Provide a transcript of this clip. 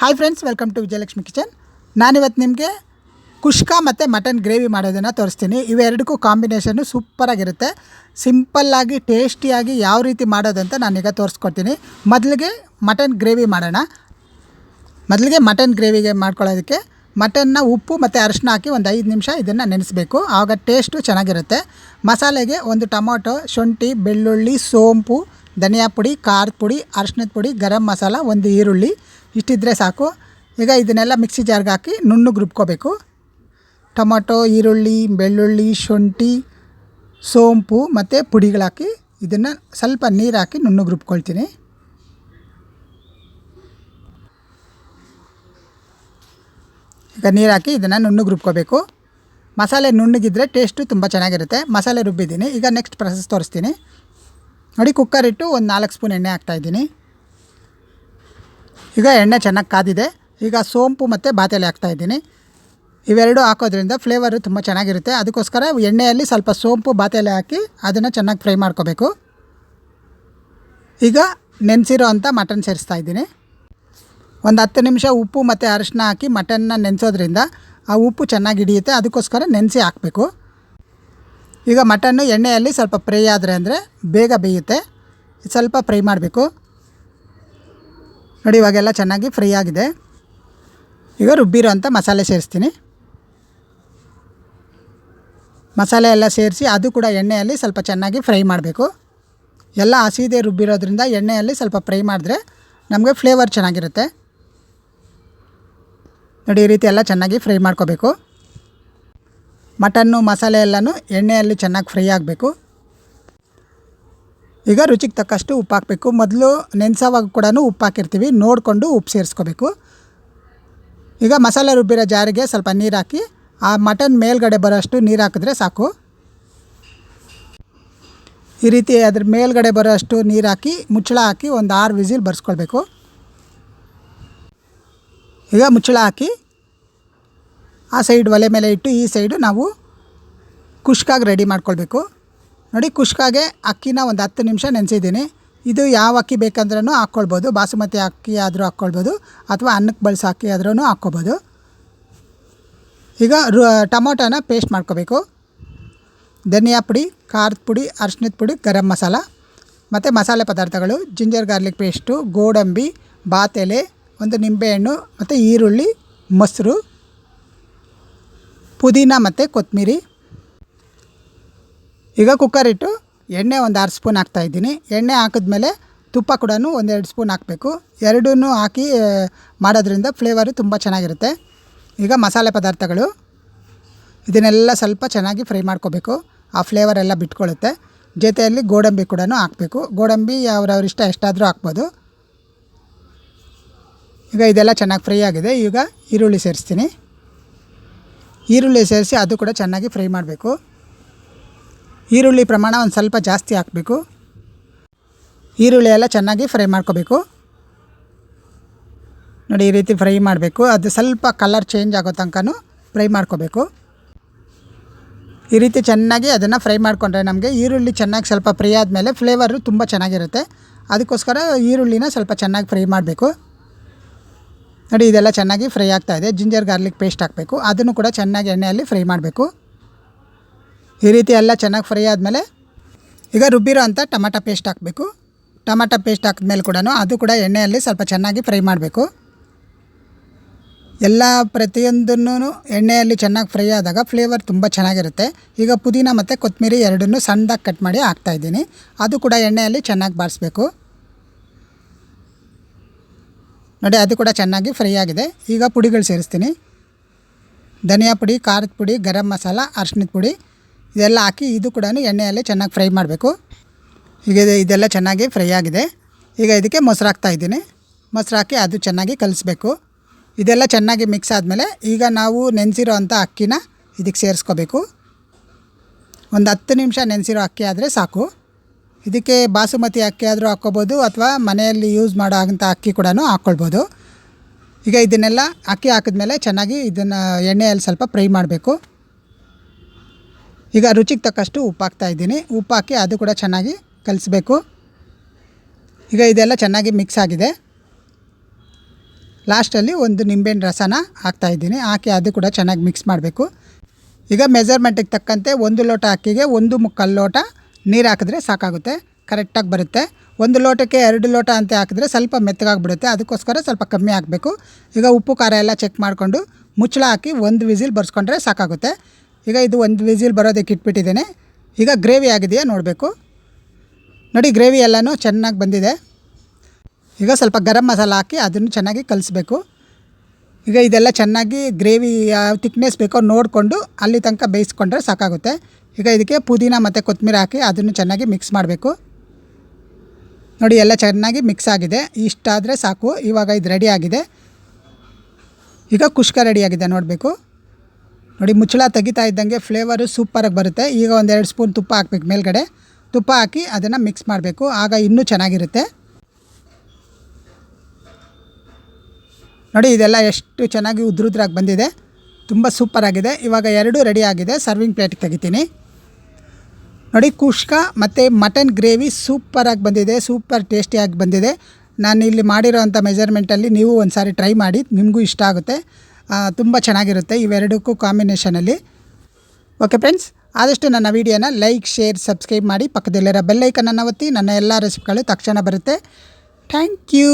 Hi friends welcome to Vijayalakshmi kitchen ನಾನಿವತ್ತು ನಿಮಗೆ ಕುಷ್ಕ ಮತ್ತು ಮಟನ್ ಗ್ರೇವಿ ಮಾಡೋದನ್ನು ತೋರಿಸ್ತೀನಿ. ಇವೆರಡಕ್ಕೂ ಕಾಂಬಿನೇಷನ್ನು ಸೂಪರಾಗಿರುತ್ತೆ ಸಿಂಪಲ್ಲಾಗಿ ಟೇಸ್ಟಿಯಾಗಿ ಯಾವ ರೀತಿ ಮಾಡೋದಂತ ನಾನೀಗ ತೋರಿಸ್ಕೊಡ್ತೀನಿ. ಮೊದಲಿಗೆ ಮಟನ್ ಗ್ರೇವಿ ಮಾಡೋಣ. ಮೊದಲಿಗೆ ಮಟನ್ ಗ್ರೇವಿಗೆ ಮಾಡ್ಕೊಳ್ಳೋದಕ್ಕೆ ಮಟನ್ನ ಉಪ್ಪು ಮತ್ತು ಅರಿಶಿನ ಹಾಕಿ ಒಂದು ಐದು ನಿಮಿಷ ಇದನ್ನು ನೆನೆಸಬೇಕು. ಆವಾಗ ಟೇಸ್ಟು ಚೆನ್ನಾಗಿರುತ್ತೆ. ಮಸಾಲೆಗೆ ಒಂದು ಟೊಮೊಟೊ, ಶುಂಠಿ, ಬೆಳ್ಳುಳ್ಳಿ, ಸೋಂಪು, ಧನಿಯಾ ಪುಡಿ, ಖಾರದ ಪುಡಿ ಅರಿಶಿನದ ಪುಡಿ, ಗರಂ ಮಸಾಲ, ಒಂದು ಈರುಳ್ಳಿ. ಇಷ್ಟಿದ್ರೆ ಸಾಕು. ಈಗ ಇದನ್ನೆಲ್ಲ ಮಿಕ್ಸಿ ಜಾರ್ಗೆ ಹಾಕಿ ನುಣ್ಣಗೆ ರುಬ್ಕೋಬೇಕು. ಟೊಮೊಟೊ, ಈರುಳ್ಳಿ, ಬೆಳ್ಳುಳ್ಳಿ, ಶುಂಠಿ, ಸೋಂಪು ಮತ್ತು ಪುಡಿಗಳಾಕಿ ಇದನ್ನು ಸ್ವಲ್ಪ ನೀರು ಹಾಕಿ ನುಣ್ಣಗೆ ರುಬ್ಕೊಳ್ತೀನಿ. ಈಗ ನೀರು ಹಾಕಿ ಇದನ್ನು ನುಣ್ಣಗೆ ರುಬ್ಕೋಬೇಕು. ಮಸಾಲೆ ನುಣ್ಣಗಿದ್ರೆ ಟೇಸ್ಟು ತುಂಬ ಚೆನ್ನಾಗಿರುತ್ತೆ. ಮಸಾಲೆ ರುಬ್ಬಿದ್ದೀನಿ. ಈಗ ನೆಕ್ಸ್ಟ್ ಪ್ರೊಸೆಸ್ ತೋರಿಸ್ತೀನಿ. ನೋಡಿ ಕುಕ್ಕರ್ ಇಟ್ಟು ಒಂದು ನಾಲ್ಕು ಸ್ಪೂನ್ ಎಣ್ಣೆ ಹಾಕ್ತಾಯಿದ್ದೀನಿ ಈಗ ಎಣ್ಣೆ ಚೆನ್ನಾಗಿ ಕಾದಿದೆ. ಈಗ ಸೋಂಪು ಮತ್ತು ಬಾತೆಲೆ ಹಾಕ್ತಾಯಿದ್ದೀನಿ ಇವೆರಡು ಹಾಕೋದ್ರಿಂದ ಫ್ಲೇವರು ತುಂಬ ಚೆನ್ನಾಗಿರುತ್ತೆ. ಅದಕ್ಕೋಸ್ಕರ ಎಣ್ಣೆಯಲ್ಲಿ ಸ್ವಲ್ಪ ಸೋಂಪು, ಬಾತೆಲೆ ಹಾಕಿ ಅದನ್ನು ಚೆನ್ನಾಗಿ ಫ್ರೈ ಮಾಡ್ಕೋಬೇಕು. ಈಗ ನೆನೆಸಿರೋ ಅಂಥ ಮಟನ್ ಸೇರಿಸ್ತಾ ಇದ್ದೀನಿ. ಒಂದು ಹತ್ತು ನಿಮಿಷ ಉಪ್ಪು ಮತ್ತು ಅರಿಶಿನ ಹಾಕಿ ಮಟನ್ನ ನೆನೆಸೋದ್ರಿಂದ ಆ ಉಪ್ಪು ಚೆನ್ನಾಗಿ ಹಿಡಿಯುತ್ತೆ. ಅದಕ್ಕೋಸ್ಕರ ನೆನೆಸಿ ಹಾಕಬೇಕು. ಈಗ ಮಟನ್ನು ಎಣ್ಣೆಯಲ್ಲಿ ಸ್ವಲ್ಪ ಫ್ರೈ ಆದರೆ ಅಂದರೆ ಬೇಗ ಬೇಯುತ್ತೆ. ಸ್ವಲ್ಪ ಫ್ರೈ ಮಾಡಬೇಕು. ನೋಡಿ, ಇವಾಗೆಲ್ಲ ಚೆನ್ನಾಗಿ ಫ್ರೈ ಆಗಿದೆ. ಈಗ ರುಬ್ಬಿರೋ ಅಂಥ ಮಸಾಲೆ ಸೇರಿಸ್ತೀನಿ. ಮಸಾಲೆ ಎಲ್ಲ ಸೇರಿಸಿ ಅದು ಕೂಡ ಎಣ್ಣೆಯಲ್ಲಿ ಸ್ವಲ್ಪ ಚೆನ್ನಾಗಿ ಫ್ರೈ ಮಾಡಬೇಕು. ಎಲ್ಲ ಹಸಿದೆ ರುಬ್ಬಿರೋದ್ರಿಂದ ಎಣ್ಣೆಯಲ್ಲಿ ಸ್ವಲ್ಪ ಫ್ರೈ ಮಾಡಿದ್ರೆ ನಮಗೆ ಫ್ಲೇವರ್ ಚೆನ್ನಾಗಿರುತ್ತೆ. ನೋಡಿ, ಈ ರೀತಿ ಎಲ್ಲ ಚೆನ್ನಾಗಿ ಫ್ರೈ ಮಾಡ್ಕೋಬೇಕು. ಮಟನ್ನು, ಮಸಾಲೆ ಎಲ್ಲನೂ ಎಣ್ಣೆಯಲ್ಲಿ ಚೆನ್ನಾಗಿ ಫ್ರೈ ಆಗಬೇಕು. ಈಗ ರುಚಿಗೆ ತಕ್ಕಷ್ಟು ಉಪ್ಪು ಹಾಕಬೇಕು ಮೊದಲು ನೆನೆಸೋವಾಗ ಕೂಡ ಉಪ್ಪು ಹಾಕಿರ್ತೀವಿ ನೋಡಿಕೊಂಡು ಉಪ್ಪು ಸೇರಿಸ್ಕೋಬೇಕು. ಈಗ ಮಸಾಲೆ ರುಬ್ಬಿರೋ ಜಾರಿಗೆ ಸ್ವಲ್ಪ ನೀರು ಹಾಕಿ, ಆ ಮಟನ್ ಮೇಲ್ಗಡೆ ಬರೋಷ್ಟು ನೀರು ಹಾಕಿದ್ರೆ ಸಾಕು. ಈ ರೀತಿ ಅದ್ರ ಮೇಲ್ಗಡೆ ಬರೋಷ್ಟು ನೀರು ಹಾಕಿ, ಮುಚ್ಚಳ ಹಾಕಿ ಒಂದು ಆರು ವಿಸಿಲ್ ಬರ್ಸ್ಕೊಳ್ಬೇಕು. ಈಗ ಮುಚ್ಚಳ ಹಾಕಿ, ಆ ಸೈಡ್ ಒಲೆ ಮೇಲೆ ಇಟ್ಟು ಈ ಸೈಡು ನಾವು ಕುಷ್ಕಾಗಿ ರೆಡಿ ಮಾಡ್ಕೊಳ್ಬೇಕು. ನೋಡಿ, ಕುಷ್ಕಾಗೆ ಅಕ್ಕಿನ ಒಂದು ಹತ್ತು ನಿಮಿಷ ನೆನೆಸಿದ್ದೀನಿ. ಇದು ಯಾವ ಅಕ್ಕಿ ಬೇಕಂದ್ರೂ ಹಾಕ್ಕೊಳ್ಬೋದು. ಬಾಸುಮತಿ ಅಕ್ಕಿ ಆದರೂ ಹಾಕ್ಕೊಳ್ಬೋದು. ಅಥವಾ ಅನ್ನಕ್ಕೆ ಬಳಸೋ ಅಕ್ಕಿ ಆದ್ರೂ ಹಾಕ್ಕೊಬೋದು ಈಗ ರು, ಟೊಮೊಟೊನ ಪೇಸ್ಟ್ ಮಾಡ್ಕೋಬೇಕು. ಧನಿಯಾ ಪುಡಿ, ಖಾರದ ಪುಡಿ ಅರ್ಶಿನದ ಪುಡಿ, ಗರಂ ಮಸಾಲ. ಮತ್ತು ಮಸಾಲೆ ಪದಾರ್ಥಗಳು, ಜಿಂಜರ್ ಗಾರ್ಲಿಕ್ ಪೇಸ್ಟು, ಗೋಡಂಬಿ, ಬಾತೆಲೆ, ಒಂದು ನಿಂಬೆಹಣ್ಣು, ಮತ್ತು ಈರುಳ್ಳಿ, ಮೊಸರು, ಪುದೀನ ಮತ್ತು ಕೊತ್ತಂಬರಿ. ಈಗ ಕುಕ್ಕರ್ ಇಟ್ಟು ಎಣ್ಣೆ ಒಂದು ಆರು ಸ್ಪೂನ್ ಹಾಕ್ತಾಯಿದ್ದೀನಿ ಎಣ್ಣೆ ಹಾಕಿದ್ಮೇಲೆ ತುಪ್ಪ ಕೂಡ ಒಂದೆರಡು ಸ್ಪೂನ್ ಹಾಕಬೇಕು. ಎರಡೂ ಹಾಕಿ ಮಾಡೋದ್ರಿಂದ ಫ್ಲೇವರು ತುಂಬ ಚೆನ್ನಾಗಿರುತ್ತೆ. ಈಗ ಮಸಾಲೆ ಪದಾರ್ಥಗಳು. ಇದನ್ನೆಲ್ಲ ಸ್ವಲ್ಪ ಚೆನ್ನಾಗಿ ಫ್ರೈ ಮಾಡ್ಕೋಬೇಕು. ಆ ಫ್ಲೇವರ್ ಎಲ್ಲ ಬಿಟ್ಕೊಳ್ಳುತ್ತೆ ಜೊತೆಯಲ್ಲಿ ಗೋಡಂಬಿ ಕೂಡ ಹಾಕಬೇಕು. ಗೋಡಂಬಿ ಅವ್ರವ್ರ ಇಷ್ಟ ಎಷ್ಟಾದರೂ ಹಾಕ್ಬೋದು. ಈಗ ಇದೆಲ್ಲ ಚೆನ್ನಾಗಿ ಫ್ರೈ ಆಗಿದೆ. ಈಗ ಈರುಳ್ಳಿ ಸೇರಿಸ್ತೀನಿ. ಈರುಳ್ಳಿ ಸೇರಿಸಿ ಅದು ಕೂಡ ಚೆನ್ನಾಗಿ ಫ್ರೈ ಮಾಡಬೇಕು. ಈರುಳ್ಳಿ ಪ್ರಮಾಣ ಒಂದು ಸ್ವಲ್ಪ ಜಾಸ್ತಿ ಹಾಕಬೇಕು. ಈರುಳ್ಳಿ ಎಲ್ಲ ಚೆನ್ನಾಗಿ ಫ್ರೈ ಮಾಡ್ಕೋಬೇಕು. ನೋಡಿ, ಈ ರೀತಿ ಫ್ರೈ ಮಾಡಬೇಕು. ಅದು ಸ್ವಲ್ಪ ಕಲರ್ ಚೇಂಜ್ ಆಗೋ ತನಕನೂ ಫ್ರೈ ಮಾಡ್ಕೋಬೇಕು. ಈ ರೀತಿ ಚೆನ್ನಾಗಿ ಅದನ್ನು ಫ್ರೈ ಮಾಡಿಕೊಂಡ್ರೆ ನಮಗೆ ಈರುಳ್ಳಿ ಚೆನ್ನಾಗಿ ಸ್ವಲ್ಪ ಫ್ರೈ ಆದಮೇಲೆ ಫ್ಲೇವರು ತುಂಬ ಚೆನ್ನಾಗಿರುತ್ತೆ. ಅದಕ್ಕೋಸ್ಕರ ಈರುಳ್ಳಿನ ಸ್ವಲ್ಪ ಚೆನ್ನಾಗಿ ಫ್ರೈ ಮಾಡಬೇಕು. ನೋಡಿ, ಇದೆಲ್ಲ ಚೆನ್ನಾಗಿ ಫ್ರೈ ಆಗ್ತಾ ಇದೆ. ಜಿಂಜರ್ ಗಾರ್ಲಿಕ್ ಪೇಸ್ಟ್ ಹಾಕಬೇಕು. ಅದನ್ನು ಕೂಡ ಚೆನ್ನಾಗಿ ಎಣ್ಣೆಯಲ್ಲಿ ಫ್ರೈ ಮಾಡಬೇಕು. ಈ ರೀತಿ ಎಲ್ಲ ಚೆನ್ನಾಗಿ ಫ್ರೈ ಆದಮೇಲೆ ಈಗ ರುಬ್ಬಿರೋ ಅಂಥ ಟಮಾಟ ಪೇಸ್ಟ್ ಹಾಕಬೇಕು. ಟಮಾಟ ಪೇಸ್ಟ್ ಹಾಕಿದ್ಮೇಲೆ ಕೂಡ ಅದು ಕೂಡ ಎಣ್ಣೆಯಲ್ಲಿ ಸ್ವಲ್ಪ ಚೆನ್ನಾಗಿ ಫ್ರೈ ಮಾಡಬೇಕು. ಎಲ್ಲ ಪ್ರತಿಯೊಂದನ್ನು ಎಣ್ಣೆಯಲ್ಲಿ ಚೆನ್ನಾಗಿ ಫ್ರೈ ಆದಾಗ ಫ್ಲೇವರ್ ತುಂಬ ಚೆನ್ನಾಗಿರುತ್ತೆ. ಈಗ ಪುದೀನ ಮತ್ತು ಕೊತ್ತಂಬರಿ ಎರಡನ್ನೂ ಸಣ್ಣದಾಗಿ ಕಟ್ ಮಾಡಿ ಹಾಕ್ತಾಯಿದ್ದೀನಿ ಅದು ಕೂಡ ಎಣ್ಣೆಯಲ್ಲಿ ಚೆನ್ನಾಗಿ ಬಾರಿಸ್ಬೇಕು. ನೋಡಿ, ಅದು ಕೂಡ ಚೆನ್ನಾಗಿ ಫ್ರೈ ಆಗಿದೆ. ಈಗ ಪುಡಿಗಳು ಸೇರಿಸ್ತೀನಿ. ಧನಿಯಾ ಪುಡಿ, ಖಾರದ ಪುಡಿ, ಗರಂ ಮಸಾಲ ಅರ್ಶಿನದ ಪುಡಿ. ಇದೆಲ್ಲ ಹಾಕಿ ಇದು ಕೂಡ ಎಣ್ಣೆಯಲ್ಲಿ ಚೆನ್ನಾಗಿ ಫ್ರೈ ಮಾಡಬೇಕು. ಈಗ ಇದು- ಇದೆಲ್ಲ ಚೆನ್ನಾಗಿ ಫ್ರೈ ಆಗಿದೆ. ಈಗ ಇದಕ್ಕೆ ಮೊಸರು ಹಾಕ್ತಾ ಇದ್ದೀನಿ. ಮೊಸರು ಹಾಕಿ ಅದು ಚೆನ್ನಾಗಿ ಕಲಿಸ್ಬೇಕು. ಇದೆಲ್ಲ ಚೆನ್ನಾಗಿ ಮಿಕ್ಸ್ ಆದಮೇಲೆ ಈಗ ನಾವು ನೆನೆಸಿರೋ ಅಂಥ ಅಕ್ಕಿನ ಇದಕ್ಕೆ ಸೇರಿಸ್ಕೋಬೇಕು. ಒಂದು ಹತ್ತು ನಿಮಿಷ ನೆನೆಸಿರೋ ಅಕ್ಕಿ ಆದರೆ ಸಾಕು. ಇದಕ್ಕೆ ಬಾಸುಮತಿ ಅಕ್ಕಿ ಆದರೂ ಹಾಕ್ಕೋಬೋದು ಅಥವಾ ಮನೆಯಲ್ಲಿ ಯೂಸ್ ಮಾಡೋ ಅಂಥ ಅಕ್ಕಿ ಕೂಡ ಹಾಕ್ಕೊಳ್ಬೋದು. ಈಗ ಇದನ್ನೆಲ್ಲ ಅಕ್ಕಿ ಹಾಕಿದ್ಮೇಲೆ ಚೆನ್ನಾಗಿ ಇದನ್ನು ಎಣ್ಣೆಯಲ್ಲಿ ಸ್ವಲ್ಪ ಫ್ರೈ ಮಾಡಬೇಕು. ಈಗ ರುಚಿಗೆ ತಕ್ಕಷ್ಟು ಉಪ್ಪು ಇದ್ದೀನಿ. ಉಪ್ಪು ಹಾಕಿ ಅದು ಕೂಡ ಚೆನ್ನಾಗಿ ಕಲಿಸ್ಬೇಕು. ಈಗ ಇದೆಲ್ಲ ಚೆನ್ನಾಗಿ ಮಿಕ್ಸ್ ಆಗಿದೆ. ಲಾಸ್ಟಲ್ಲಿ ಒಂದು ನಿಂಬೆಹಣ್ಣು ರಸನ ಹಾಕ್ತಾಯಿದ್ದೀನಿ ಹಾಕಿ ಅದು ಕೂಡ ಚೆನ್ನಾಗಿ ಮಿಕ್ಸ್ ಮಾಡಬೇಕು. ಈಗ ಮೆಜರ್ಮೆಂಟಿಗೆ ತಕ್ಕಂತೆ ಒಂದು ಲೋಟ ಅಕ್ಕಿಗೆ ಒಂದು ಮುಕ್ಕಾಲು ಲೋಟ ನೀರು ಹಾಕಿದ್ರೆ ಸಾಕಾಗುತ್ತೆ. ಕರೆಕ್ಟಾಗಿ ಬರುತ್ತೆ. ಒಂದು ಲೋಟಕ್ಕೆ ಎರಡು ಲೋಟ ಅಂತ ಹಾಕಿದ್ರೆ ಸ್ವಲ್ಪ ಮೆತ್ತಗಾಗ್ಬಿಡುತ್ತೆ. ಅದಕ್ಕೋಸ್ಕರ ಸ್ವಲ್ಪ ಕಮ್ಮಿ ಹಾಕಬೇಕು. ಈಗ ಉಪ್ಪು ಖಾರ ಎಲ್ಲ ಚೆಕ್ ಮಾಡಿಕೊಂಡು ಮುಚ್ಚಳ ಹಾಕಿ ಒಂದು ವಿಸಿಲ್ ಬರ್ಸ್ಕೊಂಡ್ರೆ ಸಾಕಾಗುತ್ತೆ. ಈಗ ಇದು ಒಂದು ವಿಸಿಲ್ ಬರೋದಕ್ಕೆ ಇಟ್ಬಿಟ್ಟಿದ್ದೇನೆ. ಈಗ ಗ್ರೇವಿ ಆಗಿದೆಯಾ ನೋಡಬೇಕು. ನೋಡಿ ಗ್ರೇವಿ ಎಲ್ಲನೂ ಚೆನ್ನಾಗಿ ಬಂದಿದೆ. ಈಗ ಸ್ವಲ್ಪ ಗರಂ ಮಸಾಲ ಹಾಕಿ ಅದನ್ನು ಚೆನ್ನಾಗಿ ಕಲಿಸ್ಬೇಕು. ಈಗ ಇದೆಲ್ಲ ಚೆನ್ನಾಗಿ ಗ್ರೇವಿ ಯಾವ ತಿಕ್ನೆಸ್ ಬೇಕೋ ನೋಡಿಕೊಂಡು ಅಲ್ಲಿ ತನಕ ಬೇಯಿಸ್ಕೊಂಡ್ರೆ ಸಾಕಾಗುತ್ತೆ. ಈಗ ಇದಕ್ಕೆ ಪುದೀನ ಮತ್ತು ಕೊತ್ತಂಬರಿ ಹಾಕಿ ಅದನ್ನು ಚೆನ್ನಾಗಿ ಮಿಕ್ಸ್ ಮಾಡಬೇಕು. ನೋಡಿ ಎಲ್ಲ ಚೆನ್ನಾಗಿ ಮಿಕ್ಸ್ ಆಗಿದೆ. ಇಷ್ಟಾದರೆ ಸಾಕು. ಇವಾಗ ಇದು ರೆಡಿ ಆಗಿದೆ. ಈಗ ಕುಷ್ಕ ರೆಡಿಯಾಗಿದೆ ನೋಡಬೇಕು. ನೋಡಿ, ಮುಚ್ಚಳ ತೆಗಿತಾ ಇದ್ದಂಗೆ ಫ್ಲೇವರು ಸೂಪರಾಗಿ ಬರುತ್ತೆ. ಈಗ ಒಂದೆರಡು ಸ್ಪೂನ್ ತುಪ್ಪ ಹಾಕ್ಬೇಕು ಮೇಲ್ಗಡೆ. ತುಪ್ಪ ಹಾಕಿ ಅದನ್ನು ಮಿಕ್ಸ್ ಮಾಡಬೇಕು. ಆಗ ಇನ್ನೂ ಚೆನ್ನಾಗಿರುತ್ತೆ. ನೋಡಿ, ಇದೆಲ್ಲ ಎಷ್ಟು ಚೆನ್ನಾಗಿ ಉದ್ರುದ್ರಾಗಿ ಬಂದಿದೆ. ತುಂಬ ಸೂಪರಾಗಿದೆ ಇವಾಗ ಎರಡೂ ರೆಡಿ ಆಗಿದೆ. ಸರ್ವಿಂಗ್ ಪ್ಲೇಟಿಗೆ ತೆಗಿತೀನಿ. ನೋಡಿ, ಕುಷ್ಕ ಮತ್ತು ಮಟನ್ ಗ್ರೇವಿ ಸೂಪರಾಗಿ ಬಂದಿದೆ. ಸೂಪರ್ ಟೇಸ್ಟಿಯಾಗಿ ಬಂದಿದೆ. ನಾನು ಇಲ್ಲಿ ಮಾಡಿರೋವಂಥ ಮೆಜರ್ಮೆಂಟಲ್ಲಿ ನೀವು ಒಂದು ಸಾರಿ ಟ್ರೈ ಮಾಡಿ. ನಿಮಗೂ ಇಷ್ಟ ಆಗುತ್ತೆ. ತುಂಬ ಚೆನ್ನಾಗಿರುತ್ತೆ ಇವೆರಡಕ್ಕೂ ಕಾಂಬಿನೇಷನಲ್ಲಿ ಓಕೆ ಫ್ರೆಂಡ್ಸ್ ಆದಷ್ಟು ನನ್ನ ವೀಡಿಯೋನ ಲೈಕ್ ಶೇರ್ ಸಬ್ಸ್ಕ್ರೈಬ್ ಮಾಡಿ ಪಕ್ಕದಲ್ಲಿರೋ ಬೆಲ್ಲೈಕನನ್ನು ಒತ್ತಿ, ನನ್ನ ಎಲ್ಲ ರೆಸಿಪಿಗಳು ತಕ್ಷಣ ಬರುತ್ತೆ. Thank you